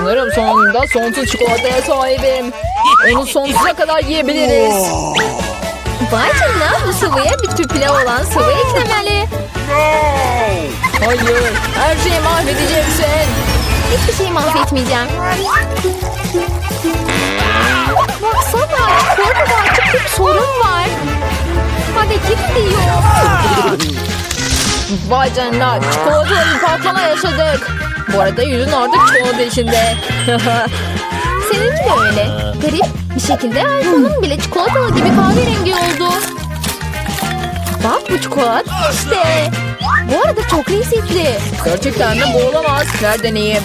Sanırım sonunda sonsuz çikolataya sahibim. Onu sonsuza kadar yiyebiliriz. Vay canına bu sıvıya bir tüp pilav olan sıvı eklemeli. Hayır, her şeyi mahvedeceksin. Hiçbir şeyi mahvetmeyeceğim. Baksana çikolatada açık bir sorun var. Hareket ediyor. Vay canına, çikolatalı patlama yaşadık. Bu arada yüzün artık çikolata içinde. Seninki de öyle. Garip bir şekilde iPhone'un bile çikolatalı gibi kahverengi oldu. Bak bu çikolata işte. Bu arada çok lezzetli. Gerçekten de bu olamaz. Ver deneyeyim.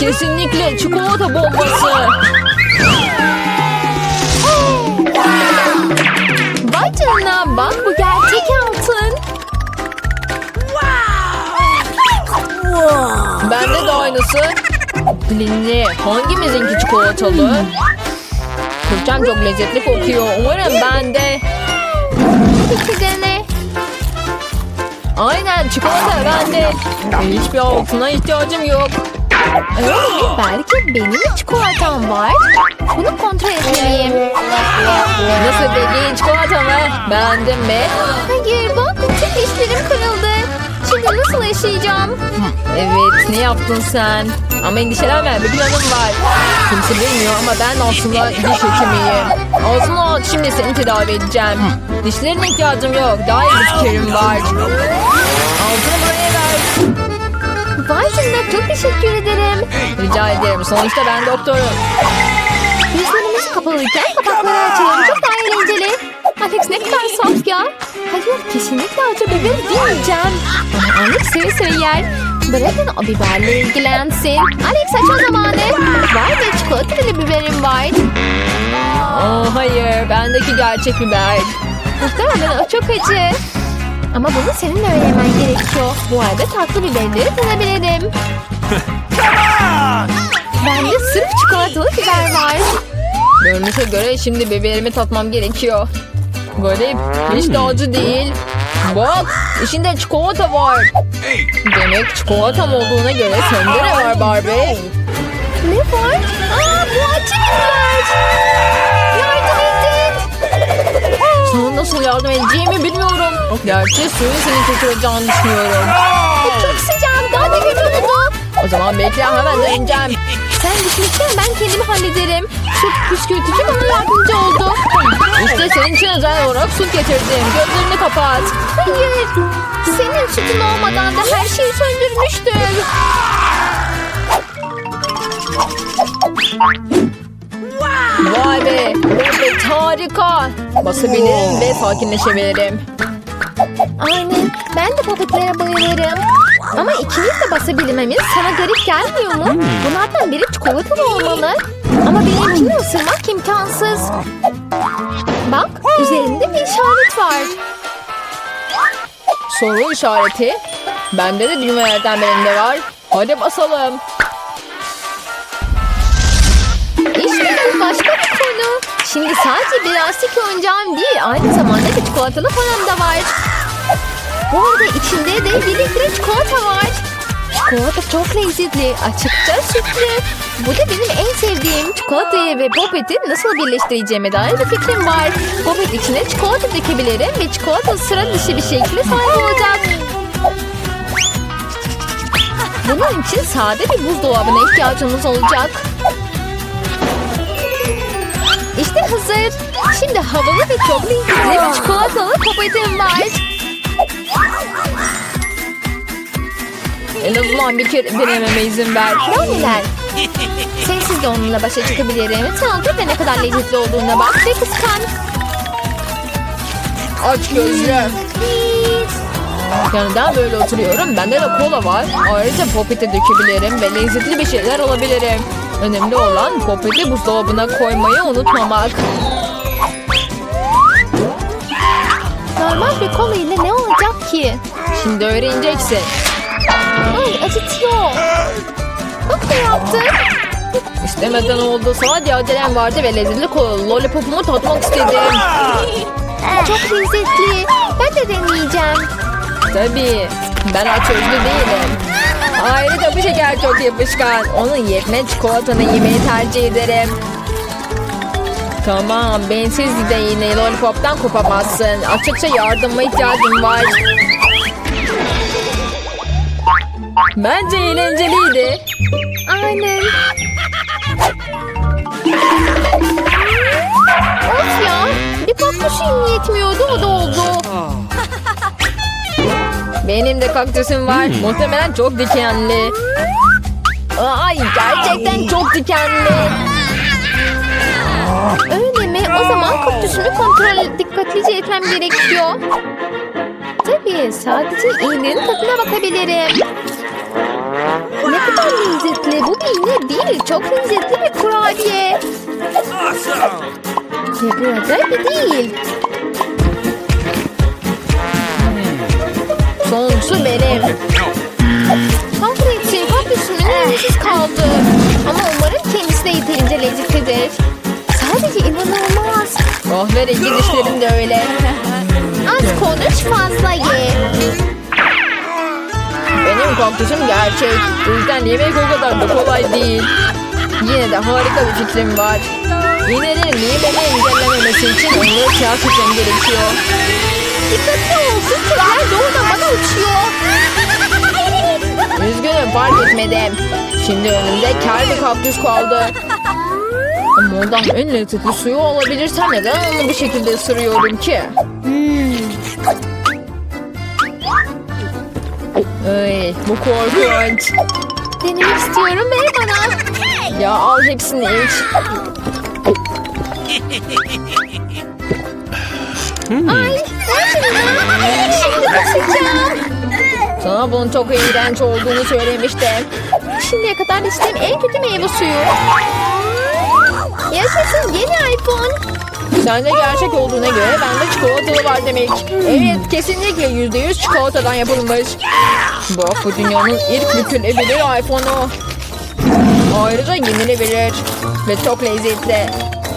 Kesinlikle çikolata bombası. Vay canına bak bu gerçek aynısı. Linli, hangimizinki çikolatalı? Kürçem çok lezzetli kokuyor. Umarım bende. İki dene. Aynen çikolata bende. Hiçbir altına ihtiyacım yok. Mi? Belki benim de çikolatam var. Bunu kontrol etmeliyim. Nasıl peki çikolata mı? Beğendin mi? Hayır bak tüm dişlerim kırıldı. Şimdi nasıl yaşayacağım? Evet ne yaptın sen? Ama endişelenme bir planım var. Kimse bilmiyor ama ben aslında diş hekimiyim. Ağzını aç şimdi seni tedavi edeceğim. Dişlerine ihtiyacım yok. Daha iyi bir fikrim var. Ağzını buraya ver. Vay canına çok teşekkür ederim. Rica ederim. Sonuçta ben doktorum. Gözlerimiz kapalıyken kapakları açalım. Alex ne kadar saf ya. Hayır kesinlikle acı biber demeyeceğim. Ama Alex seve seve yer. Bırakın o biberle ilgilensin. Alex aç o zamanı. Vay be çikolatalı biberim var. Oh hayır. Bendeki gerçek biber. Muhtemelen o çok acı. Ama bunu senin öğrenmen gerekiyor. Bu arada tatlı biberleri tadabilirim. Bende sırf çikolatalı biber var. Görünüşe göre şimdi biberimi tatmam gerekiyor. Garip. Hiç de acı değil. Bak içinde çikolata var. Demek çikolatam olduğuna göre sende ne var Barbie? Ne var? Aa bu acı biber. Yardım edin. Sana nasıl yardım edeceğimi bilmiyorum. Gerçi suyun seni kurtaracağını düşünüyorum. Çok sıcak. Daha da kötü oldu. O zaman bekle hemen döneceğim. Sen düşünürken ben kendimi hallederim. Süt püskürtücü bana yardımcı oldu. İşte senin için özel olarak su getirdim. Gözlerini kapat. Hayır. Senin sütün olmadan da her şeyi söndürmüştüm. Vay be. Evet harika. Basabilirim ve sakinleşebilirim. Aynen. Ben de papetlere bayılırım. Ama ikimiz de basabilmemiz sana garip gelmiyor mu? Bunlardan biri çikolatalı olmalı. Benimkini ısırmak imkansız. Bak üzerinde bir işaret var. Soru işareti. Bende de düğmelerden birinde var. Hadi basalım. İşte başka bir konu. Şimdi sadece bir lastik oyuncağım değil, aynı zamanda bir çikolatalı falan da var. Bu arada içinde de bir litre çikolata var. Çikolata çok lezzetli, açıkça sütlü. Bu da benim en sevdiğim. Çikolatayı ve popeti nasıl birleştireceğime dair bir fikrim var. Popet içine çikolata dökebilirim ve çikolata sıra dışı bir şekilde sahip olacak. Bunun için sade bir buzdolabına ihtiyacımız olacak. İşte hazır. Şimdi havalı ve çok lezzetli bir çikolatalı popetim var. En azından bir kere denememe izin ver. Ne neler? Sensiz de onunla başa çıkabilirim. Otur ve ne kadar lezzetli olduğuna bak ve kıskan. Aç gözlü. Yanından böyle oturuyorum. Bende de kola var. Ayrıca popete dökebilirim ve lezzetli bir şeyler alabilirim. Önemli olan popeti buzdolabına koymayı unutmamak. Normal bir kola ile ne olacak ki? Şimdi öğreneceksin. Ay acıtıyor. Bak ne yaptın? İstemeden oldu. Sadece acelem vardı ve lezzetli kolalı lollipopumu tatmak istedim. Çok lezzetli. Ben de deneyeceğim. Tabii. Ben aç özlü değilim. Ayrıca bu şeker çok yapışkan. Onun yerine çikolatanı yemeyi tercih ederim. Tamam, bensiz de yine lollipoptan kopamazsın. Açıkça yardıma ihtiyacım var. Bence eğlenceliydi. Aynen. Of ya. Bir kaktüsüm yetmiyordu o da oldu. Benim de kaktüsüm var. Muhtemelen çok dikenli. Ay gerçekten çok dikenli. Öyle mi? O zaman kaktüsümü kontrol dikkatlice etmem gerekiyor. Tabii sadece iğnenin tadına bakabilirim. Ne kadar lezzetli. Bu bir iğne değil. Çok lezzetli bir kurabiye. Ve burada bir değil. Sonuncusu benim. Kahretsin kaktüsümün lezzetsiz kaldı. Ama umarım kendisi de yeterince lezzetlidir. Sadece inanılmaz. Kahverengi dişlerim de öyle. Az konuş fazla ye. Benim kaktüsüm gerçek. Bu yüzden yemek o kadar da kolay değil. Yine de harika bir fikrim var. İğnelerin yememi engellememesi için onları siyah tutmam gerekiyor. Dikkatli ol. Kızlar doğrudan bana uçuyor. Üzgünüm fark etmedim. Şimdi önümde kel bir kaktüs kaldı. Ama ondan en lezzetli suyu alabilirsem neden onu bu şekilde ısırıyorum ki? Ay, bu korkunç. Denemek istiyorum. Ver bana. Ya al hepsini iç. Ay. Şimdi kusacağım. Sana bunun çok iğrenç olduğunu söylemiştim. Şimdiye kadar içtiğim en kötü meyve suyu. Yaşasın yeni iPhone. Sende gerçek olduğuna göre bende çikolatalı var demek. Evet kesinlikle yüzde yüz çikolatadan yapılmış. Bak bu dünyanın ilk bükülebilir iPhone'u. Ayrıca yenilebilir ve çok lezzetli.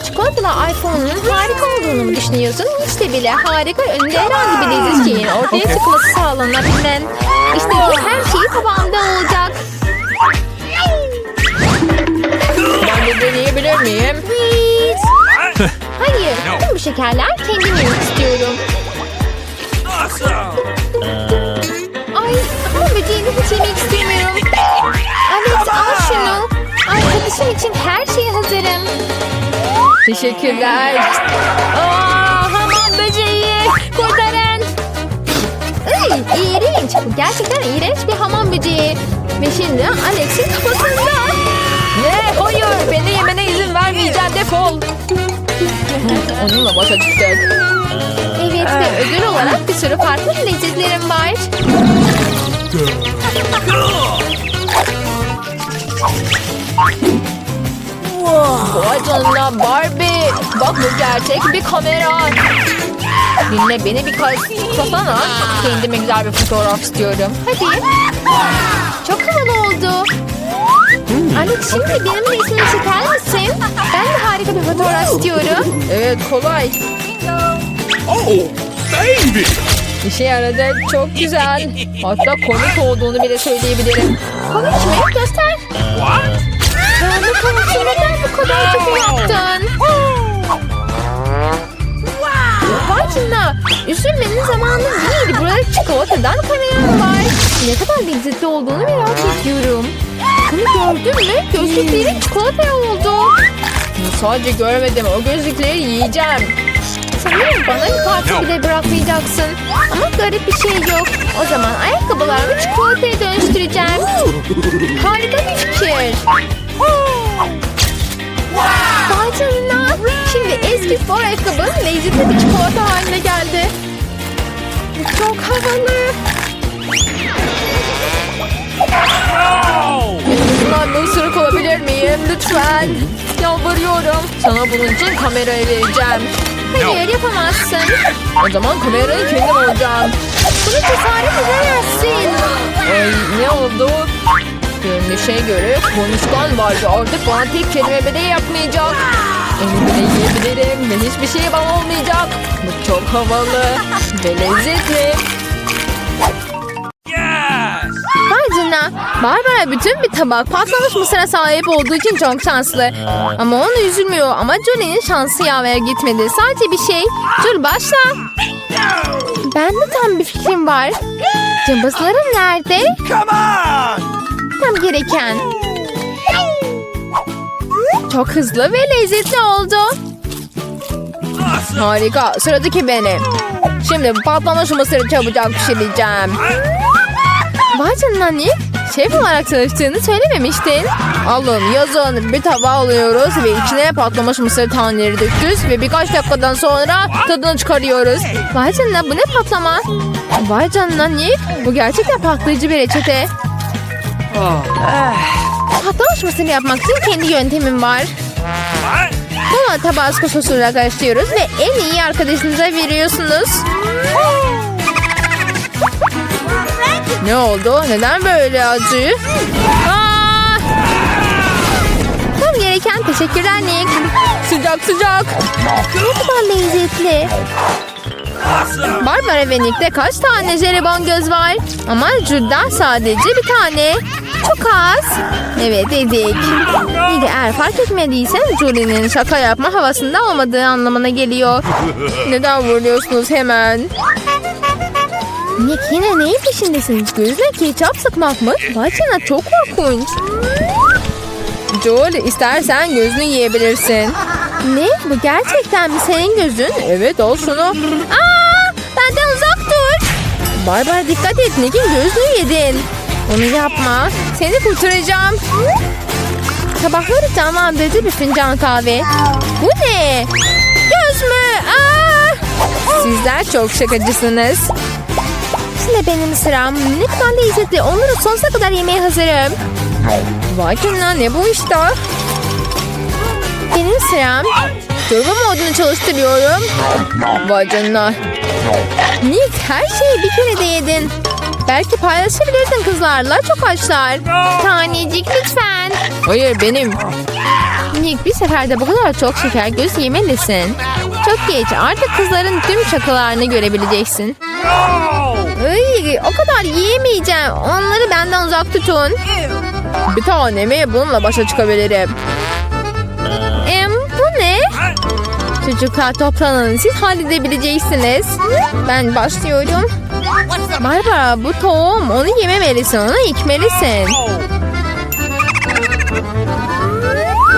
Çikolatalı iPhone'un harika olduğunu mu düşünüyorsun? Hiç de bile harika önünde herhangi bir leziz şeyin ortaya çıkması sağlanabilen. İstediğin her şey tabağında olacak. Ben de deneyebilir miyim? Hayır, tüm bu şekerler kendim yemek istiyorum. Ay, ama böceğini hiç yemek istemiyorum. Alex al şunu. Arkadaşım için her şeye hazırım. Teşekkürler. Aa, hamam böceği. Kurtarın. Ay, iğrenç. Bu gerçekten iğrenç bir hamam böceği. Ve şimdi Alex'in kafasında. Ne? Hayır. Beni yemene izin vermeyeceğim. Defol. Onunla başa çıktık. Evet ve ödül olarak bir sürü farklı lezzetlerim var. Vay canına Barbie. Bak bu gerçek bir kamera. Dinle beni bir kasana. Kendime güzel bir fotoğraf istiyorum. Hadi. Çok havalı oldu. Alex şimdi benim resmimi çeker misin? Ben de harika bir fotoğraf istiyorum. Evet kolay. Oh, baby! İşe yaradı. Çok güzel. Hatta komik olduğunu bile söyleyebilirim. Komik mi? Göster. What? Tanrı konusu neden bu kadar kötü yaptın? Vay canına. Üzülmenin zamanı değil. Burada çikolatadan kanayan var. Ne kadar lezzetli olduğunu merak ediyorum. Bunu gördün mü? Gözlüklerin çikolataya oldu. Sadece görmedim. O gözlükleri yiyeceğim. Sanırım bana bir parça bile bırakmayacaksın. Ama garip bir şey yok. O zaman ayakkabılarımı çikolataya dönüştüreceğim. Harika bir fikir. Vay canına. Şimdi eski spor ayakkabım lezzetli bir çikolata haline geldi. Çok havalı. Bir ısırık alabilir miyim? Lütfen. Yalvarıyorum. Sana bunun için kamerayı vereceğim. Hayır yapamazsın. O zaman kamerayı kendim alacağım. Bunu cesaret edemezsin. Ay ne oldu? Görünüşe göre konuşkan vardı. Artık bana tek kelime bile yapmayacak. Bile yiyebilirim ve hiçbir şey bana olmayacak. Bu çok havalı ve lezzetli. Barbara bütün bir tabak patlamış mısıra sahip olduğu için çok şanslı. Ama onu üzülmüyor. Ama Julie'nin şansı yaver gitmedi. Sadece bir şey. Julie başla. Ben de tam bir fikrim var. Cımbızlarım nerede? Tam gereken. Çok hızlı ve lezzetli oldu. Harika. Sıradaki benim. Şimdi bu patlamış mısırı çabucak pişireceğim. Vay canına Nick. Şef olarak çalıştığını söylememiştin. Alın yazın bir tabağa alıyoruz ve içine patlamış mısır taneleri döküyoruz ve birkaç dakikadan sonra tadını çıkarıyoruz. Vay canına bu ne patlama? Vay canına Nick. Bu gerçekten patlayıcı bir reçete. Patlamış mısır yapmak için kendi yöntemim var. Bunu tabasco sosuyla karıştırıyoruz ve en iyi arkadaşınıza veriyorsunuz. Ne oldu? Neden böyle acı? Tam gereken teşekkürler Nick. Sıcak sıcak. Ne kadar lezzetli. Barbara ve Nick'te kaç tane jelibon göz var? Ama Jude'dan sadece bir tane. Çok az. Evet dedik. Nick eğer fark etmediysen Julie'nin şaka yapma havasında olmadığı anlamına geliyor. Neden vuruyorsunuz hemen? Nick yine neyin peşindesin? Gözüne ketçap sıkmak mı? Vay canına çok korkunç. Joel istersen gözünü yiyebilirsin. Ne? Bu gerçekten mi senin gözün? Evet al şunu. Aa, benden uzak dur. Barbara dikkat et Nick'in gözünü yedin. Onu yapma. Seni kurtaracağım. Sabahları canlandırıcı bir fincan kahve. Bu ne? Göz mü? Aa! Sizler çok şakacısınız. Şimdi benim sıram. Ne kadar lezzetli. Onları sonsuza kadar yemeye hazırım. Vay canına ne bu işte? Benim sıram. Turbo modunu çalıştırıyorum. Vay canına. Nick her şeyi bir kere de yedin. Belki paylaşabilirsin kızlarla. Çok açlar. Tanecik lütfen. Hayır benim. Nick bir seferde bu kadar çok şeker göz yemelisin. Çok geç. Artık kızların tüm şakalarını görebileceksin. Ay, o kadar yiyemeyeceğim. Onları benden uzak tutun. Bir tanemi bununla başa çıkabilirim. Em, bu ne? Çocuklar toplanın. Siz halledebileceksiniz. Ben başlıyorum. Barbara bu tohum. Onu yememelisin. Onu ekmelisin.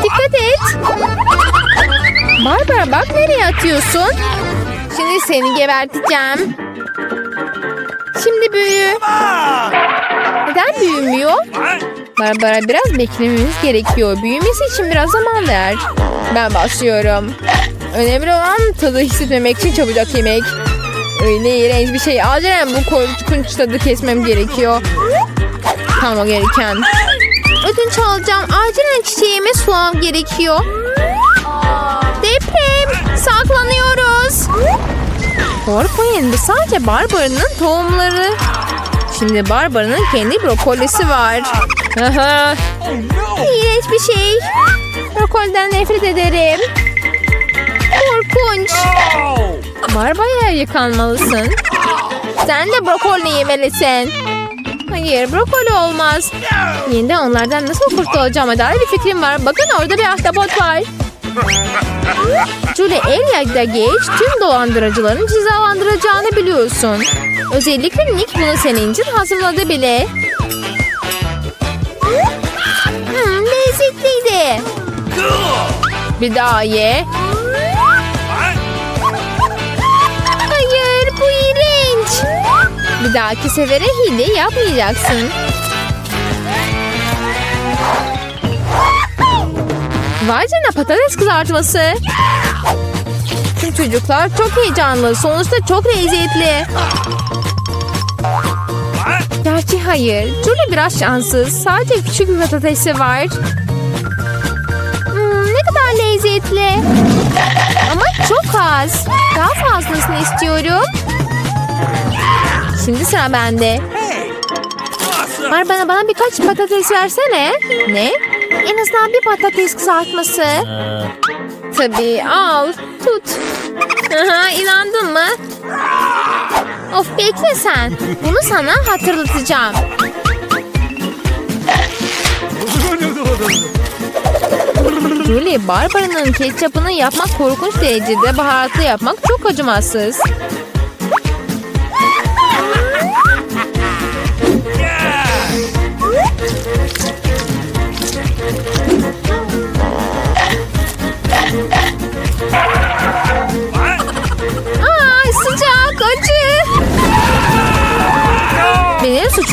Dikkat et. Barbara bak nereye atıyorsun? Şimdi seni geberteceğim. Şimdi büyü. Neden büyümüyor? Barbara biraz beklememiz gerekiyor. Büyümesi için biraz zaman ver. Ben başlıyorum. Önemli olan tadı hissetmemek için çabucak yemek. Öyle iğrenç bir şey. Acilen bu korkunç tadı kesmem gerekiyor. Tamam gereken. Ödünç alacağım. Acilen çiçeğime sulam gerekiyor. Deprem. Saklanıyoruz. Korkmayın bu sadece Barbara'nın tohumları. Şimdi Barbara'nın kendi brokolisi var. İğrenç bir şey. Brokolden nefret ederim. Korkunç. Barbara yıkanmalısın. Sen de brokoli yemelisin. Hayır brokoli olmaz. Yeniden onlardan nasıl kurtulacağıma dair bir fikrim var. Bakın orada bir ahtapot var. Julie Elia'da geç tüm dolandırıcıların cezalandıracağını biliyorsun. Özellikle Nick bunu senin için hazırladı bile. Hmm, lezzetliydi. Bir daha ye. Hayır bu iğrenç. Bir dahaki sefere hile yapmayacaksın. Vay canına patates kızartması. Tüm çocuklar çok heyecanlı. Sonuçta çok lezzetli. Gerçi hayır. Julie biraz şanssız. Sadece küçük bir patatesi var. Hmm, ne kadar lezzetli. Ama çok az. Daha fazlasını istiyorum. Şimdi sıra bende. Var bana bana birkaç patates versene. Ne? En azından bir patates kızartması. Tabii al. Tut. Aha, inandın mı? Of bekle sen. Bunu sana hatırlatacağım. Julie, Barbara'nın ketçapını yapmak korkunç derecede baharatlı yapmak çok acımasız.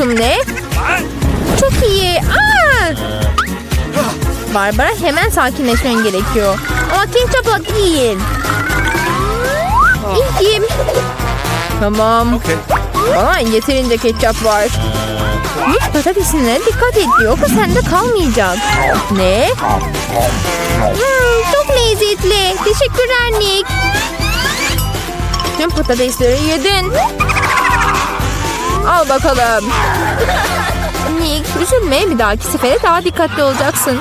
Ne? Çok iyi. Aa! Barbara hemen sakinleşmen gerekiyor. Ama ketçapla değil. İyiyim. Tamam. Okay. Bana yeterince ketçap var. Nick patatesine dikkat et yoksa sende kalmayacak. Ne? Hmm, çok lezzetli. Teşekkürler Nick. Tüm patatesleri yedin. Al bakalım. Nick üzülme bir dahaki sefere daha dikkatli olacaksın.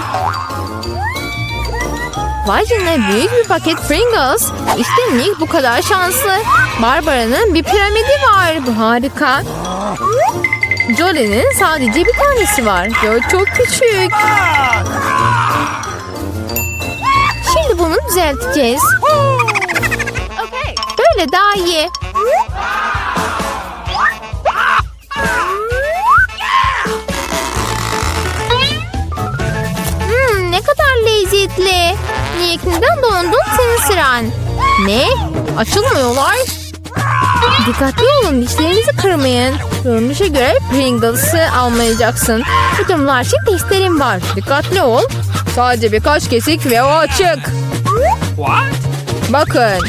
Vay canına büyük bir paket Pringles. İşte Nick bu kadar şanslı. Barbara'nın bir piramidi var. Bu harika. Jolie'nin sadece bir tanesi var. Ve o çok küçük. Şimdi bunu düzelteceğiz. Böyle daha iyi. Sıran? Ne? Açılmıyorlar. Dikkatli olun dişlerinizi kırmayın. Görünüşe göre Pringles'ı almayacaksın. Bu durumlar için testlerim var. Dikkatli ol. Sadece birkaç kesik ve o açık. What? Bakın.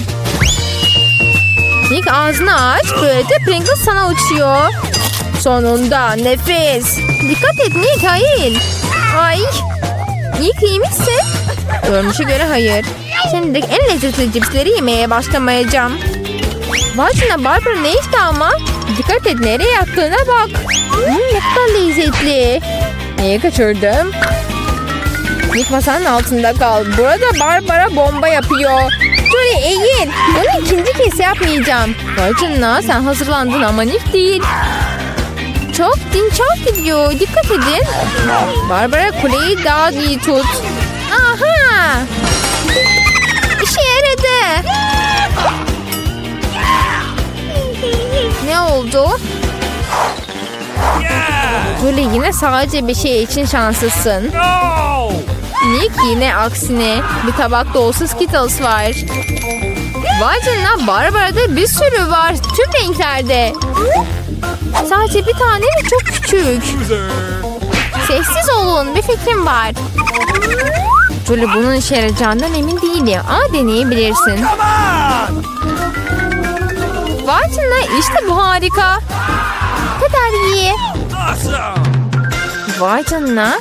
Nick ağzını aç. Böylece Pringles sana uçuyor. Sonunda nefes. Dikkat et Nick hayır. Ay. Nick iyi misin? Görünüşe göre hayır. Şimdi en lezzetli cipsleri yemeye başlamayacağım. Canına Barbara ne işte ama? Dikkat et nereye yattığına bak. Hmm, ne kadar lezzetli. Neyi kaçırdım? Nick masanın altında kal. Burada Barbara bomba yapıyor. Şöyle eğil. Bunu ikinci kez yapmayacağım. Canına sen hazırlandın ama Nick değil. Çok din çok gidiyor. Dikkat edin. Barbara kuleyi daha iyi tut. Aha. Yaradı. Ne oldu? Julie yine sadece bir şey için şanslısın. Nick yine aksine bir tabak dolusu Skittles var. Vay canına Barbara'da bir sürü var. Tüm renklerde. Sadece bir tane de çok küçük. Sessiz olun bir fikrim var. Julie bunun işe yarayacağından emin değilim ama deneyebilirsin. Vay canına işte bu harika. Kadar iyi. Vay canına.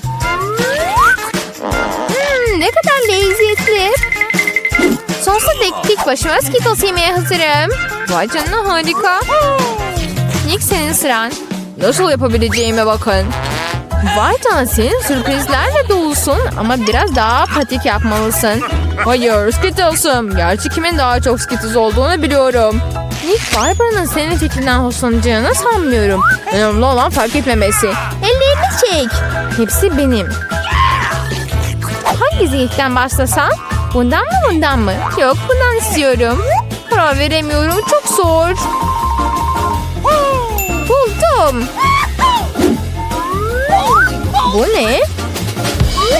Hmm, ne kadar lezzetli. Sonsuza dek tek başıma Skittles yemeye hazırım. Vay canına harika. Nick senin sıran. Nasıl yapabileceğime bakın. Vay senin sürprizlerle dolusun ama biraz daha patik yapmalısın. Hayır Skittles'ım. Gerçi kimin daha çok Skittles olduğunu biliyorum. Nick Barbara'nın senin fikrinden hoşlanacağını sanmıyorum. Önemli olan fark etmemesi. Ellerini çek. Hepsi benim. Hangi zevkten başlasam? Bundan mı bundan mı? Yok bundan istiyorum. Karar veremiyorum çok zor. Buldum. Bu ne?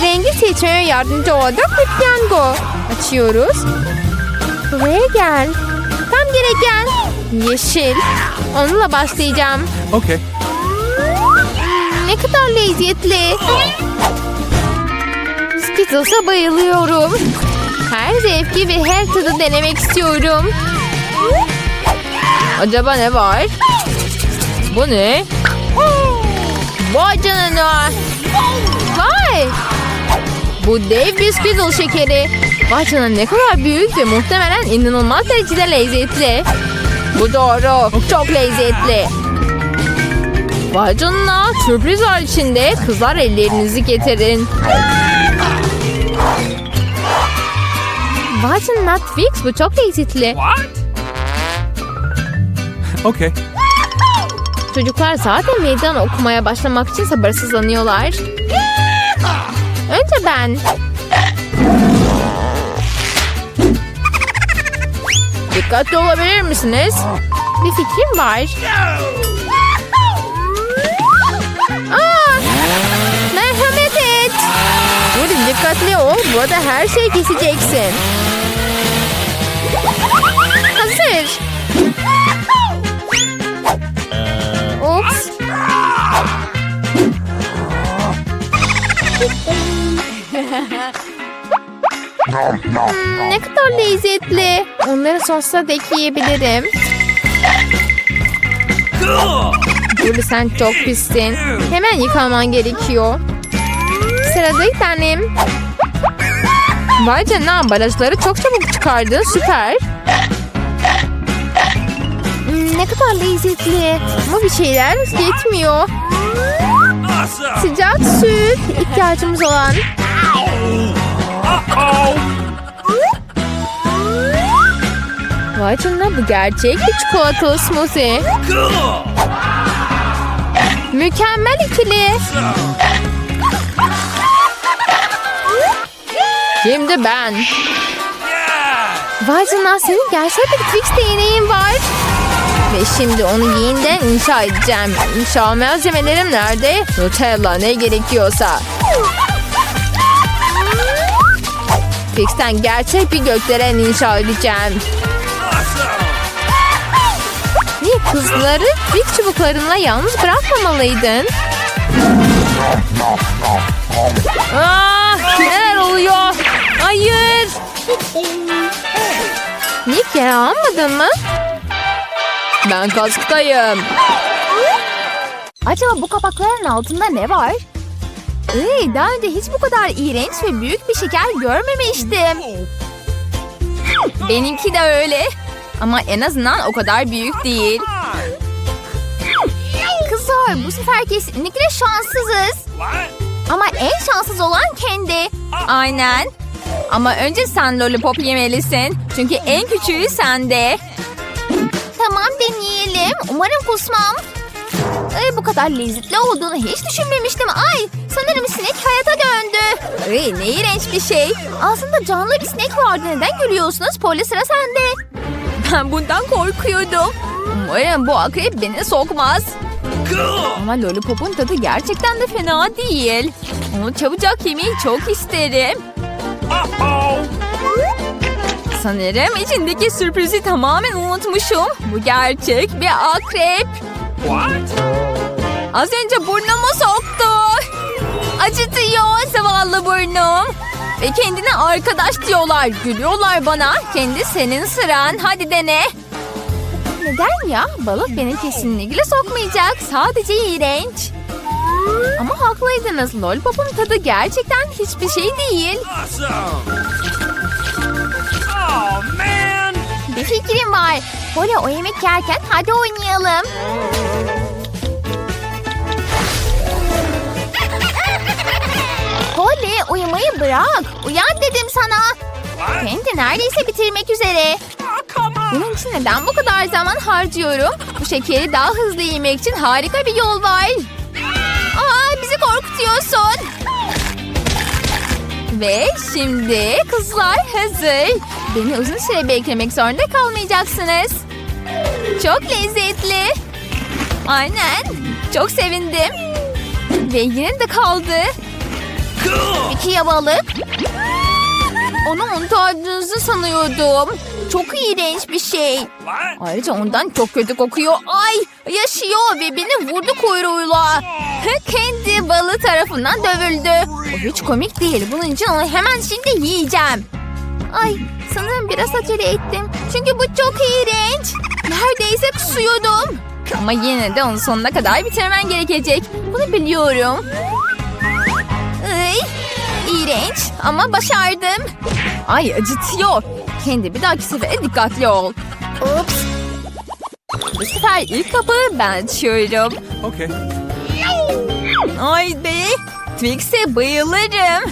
Rengi seçmeye yardımcı olacak bir piyango. Açıyoruz. Buraya gel. Tam gereken. Yeşil. Onunla başlayacağım. Okay. Ne kadar lezzetli. Skittles'a bayılıyorum. Her zevki ve her tadı denemek istiyorum. Acaba ne var? Bu ne? Vay canına. Vay. Bu dev bir Skittle şekeri. Vay canına ne kadar büyük ve muhtemelen inanılmaz derecede lezzetli. Bu doğru. Çok lezzetli. Vay canına sürpriz var içinde. Kızlar ellerinizi getirin. Vay canına Twix bu çok lezzetli. What? Okay. Çocuklar zaten meydan okumaya başlamak için sabırsızlanıyorlar. lütfen. Dikkatli olabilir misiniz? Bir fikrim var. Aa, merhamet et. Burada dikkatli ol. Burada her şeyi keseceksin. Hmm, ne kadar lezzetli. Onları sosla da. Cool. Burada sen çok pissin. Hemen yıkaman gerekiyor. Sıradaki benim. Vay canına ambalajları çok çabuk çıkardın. Süper. Hmm, ne kadar lezzetli. Ama bir şeyler yetmiyor. İhtiyacımız olan. Vay canına bu gerçek bir çikolatalı smoothie. Mükemmel ikili. Şimdi ben. Vay canına senin gerçek bir Twix değneğin var. Ve şimdi onu yeniden inşa edeceğim. İnşa malzemelerim nerede? Nutella ne gerekiyorsa. Twix'ten gerçek bir gökdelen inşa edeceğim. Niye kızları Twix çubuklarınla yalnız bırakmamalıydın? Aa, neler oluyor? Hayır. Nick yer almadın mı? Ben kasktayım. Acaba bu kapakların altında ne var? Iy, daha önce hiç bu kadar iğrenç ve büyük bir şeker görmemiştim. Benimki de öyle. Ama en azından o kadar büyük değil. Kızlar bu sefer kesinlikle şanssızız. Ama en şanssız olan kendi. Aynen. Ama önce sen lollipop yemelisin. Çünkü en küçüğü sende. Tamam deneyelim. Umarım kusmam. Ay, bu kadar lezzetli olduğunu hiç düşünmemiştim. Ay sanırım sinek hayata döndü. Ay, ne iğrenç bir şey. Aslında canlı bir sinek vardı. Neden gülüyorsunuz? Poli sıra sende. Ben bundan korkuyordum. Umarım bu akrep beni sokmaz. Ama lollipopun tadı gerçekten de fena değil. Onu çabucak yemeyi çok isterim. Sanırım içindeki sürprizi tamamen unutmuşum. Bu gerçek bir akrep. What? Az önce burnumu soktu. Acıtıyor zavallı burnum. Ve kendine arkadaş diyorlar. Gülüyorlar bana. Kendi senin sıran. Hadi dene. Neden ya? Balık beni kesinlikle sokmayacak. Sadece iğrenç. Ama haklıydınız. Lollipop'un tadı gerçekten hiçbir şey değil. Bir fikrim var. Poli o yemek yerken hadi oynayalım. Uyumayı bırak. Uyan dedim sana. Kendi neredeyse bitirmek üzere. On. Bunun için neden bu kadar zaman harcıyorum? Bu şekeri daha hızlı yemek için harika bir yol var. Aa, bizi korkutuyorsun. Ve şimdi kızlar hazır. Beni uzun süre beklemek zorunda kalmayacaksınız. Çok lezzetli. Aynen. Çok sevindim. Ve yine de kaldı. Peki ya balık? Onu unuttığınızı sanıyordum. Çok iğrenç bir şey. Ayrıca ondan çok kötü kokuyor. Ay yaşıyor ve beni vurdu kuyruğuyla. Kendi balığı tarafından dövüldü. O hiç komik değil. Bunun için onu hemen şimdi yiyeceğim. Ay sanırım biraz acele ettim. Çünkü bu çok iğrenç. Neredeyse kusuyordum. Ama yine de onu sonuna kadar bitirmen gerekecek. Bunu biliyorum. Ay, iğrenç ama başardım. Ay acıtıyor. Kendi bir dahaki sefere dikkatli ol. Ups. Bu sefer ilk kapıyı ben açıyorum. Okay. Ay be. Twix'e bayılırım.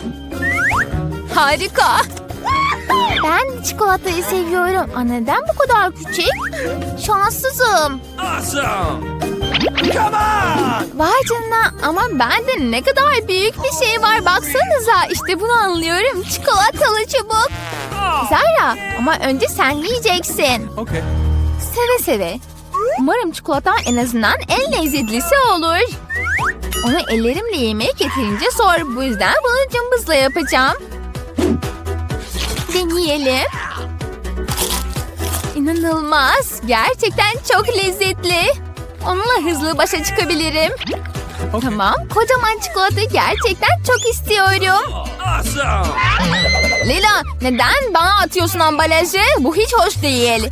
Harika. Ben çikolatayı seviyorum. Aa, neden bu kadar küçük? Şanssızım. Awesome. Come on! Vay canına ama bende ne kadar büyük bir şey var baksanıza. İşte bunu anlıyorum. Çikolatalı çubuk. Zara ama önce sen yiyeceksin. Okay. Seve seve. Umarım çikolata en azından en lezzetlisi olur. Onu ellerimle yemek yeterince zor. Bu yüzden bunu cımbızla yapacağım. Deneyelim. İnanılmaz. Gerçekten çok lezzetli. Onunla hızlı başa çıkabilirim. Tamam. Kocaman çikolatayı gerçekten çok istiyorum. Awesome! Lila neden bana atıyorsun ambalajı? Bu hiç hoş değil.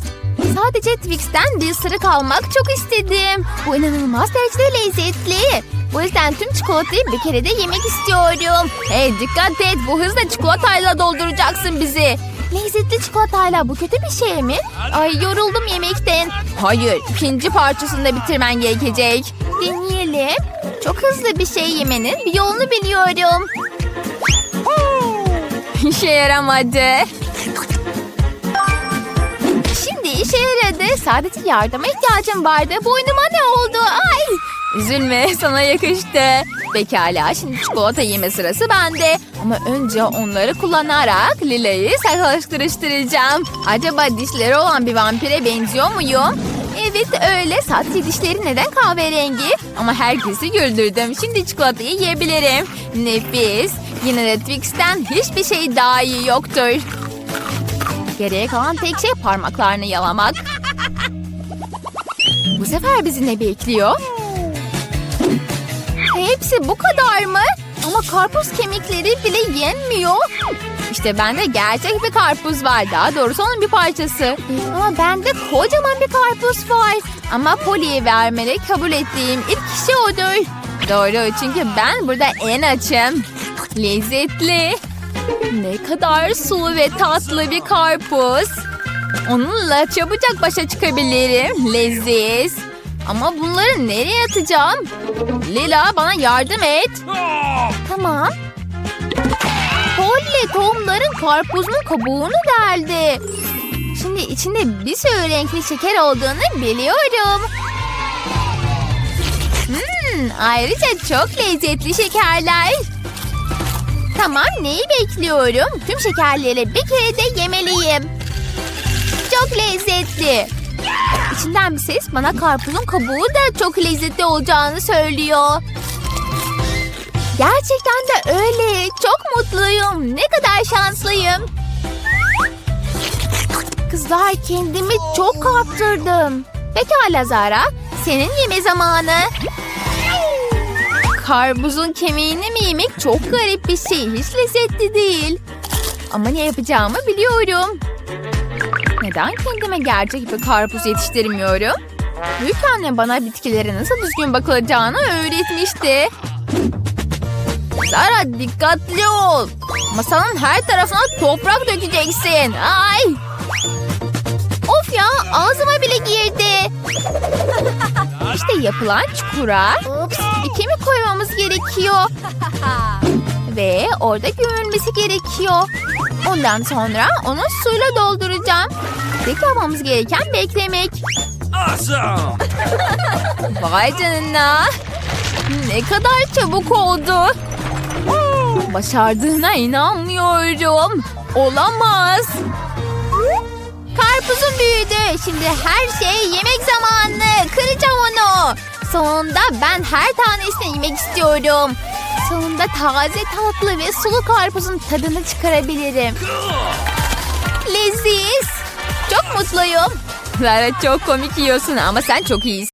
Sadece Twix'ten bir ısırık almak çok istedim. Bu inanılmaz derecede lezzetli. Bu yüzden tüm çikolatayı bir kere de yemek istiyorum. Hey dikkat et bu hızla çikolatayla dolduracaksın bizi. Lezzetli çikolatayla bu kötü bir şey mi? Ay yoruldum yemekten. Hayır ikinci parçasını da bitirmen gerekecek. Deneyelim. Çok hızlı bir şey yemenin bir yolunu biliyorum. İşe yaramadı. Şimdi işe yaradı. Sadece yardıma ihtiyacım vardı. Boynuma ne oldu? Ay! Üzülme sana yakıştı. Pekala şimdi çikolata yeme sırası bende. Ama önce onları kullanarak Lila'yı saklaştırıştıracağım. Acaba dişleri olan bir vampire benziyor muyum? Evet öyle. Sadece dişleri neden kahverengi? Ama herkesi güldürdüm. Şimdi çikolatayı yiyebilirim. Nefis. Yine de Twix'ten hiçbir şey daha iyi yoktur. Geriye kalan tek şey parmaklarını yalamak. Bu sefer bizi ne bekliyor? Hepsi bu kadar mı? Ama karpuz kemikleri bile yenmiyor. İşte bende gerçek bir karpuz var. Daha doğrusu onun bir parçası. Ama bende kocaman bir karpuz var. Ama Poli'ye vermeli kabul ettiğim ilk kişi odur. Doğru çünkü ben burada en açım. Lezzetli. Ne kadar sulu ve tatlı bir karpuz. Onunla çabucak başa çıkabilirim. Leziz. Ama bunları nereye atacağım? Lila bana yardım et. Tamam. Polly tohumların karpuzun kabuğunu deldi. Şimdi içinde bir sürü renkli şeker olduğunu biliyorum. Hmm, ayrıca çok lezzetli şekerler. Tamam neyi bekliyorum? Tüm şekerleri bir kere de yemeliyim. Çok lezzetli. İçinden bir ses bana karpuzun kabuğu da çok lezzetli olacağını söylüyor. Gerçekten de öyle. Çok mutluyum. Ne kadar şanslıyım. Kızlar kendimi çok kaptırdım. Pekala Zara. Senin yeme zamanı. Karpuzun kemiğini mi yemek çok garip bir şey. Hiç lezzetli değil. Ama ne yapacağımı biliyorum. Neden kendime gerçek bir karpuz yetiştirmiyorum? Büyük anne bana bitkilere nasıl düzgün bakılacağını öğretmişti. Sara dikkatli ol. Masanın her tarafına toprak dökeceksin. Ay. Of ya ağzıma bile girdi. İşte yapılan çukura bir kemik koymamız gerekiyor. Ve orada gömülmesi gerekiyor. Ondan sonra onu suyla dolduracağım. Tek yapmamız gereken beklemek. Awesome! Vay canına. Ne kadar çabuk oldu. Başardığına inanmıyorum. Olamaz. Karpuzum büyüdü. Şimdi her şey yemek zamanı. Kıracağım onu. Sonunda ben her tanesini yemek istiyorum. Sonunda taze tatlı ve sulu karpuzun tadını çıkarabilirim. Leziz. Çok mutluyum. Lara çok komik yiyorsun ama sen çok iyisin.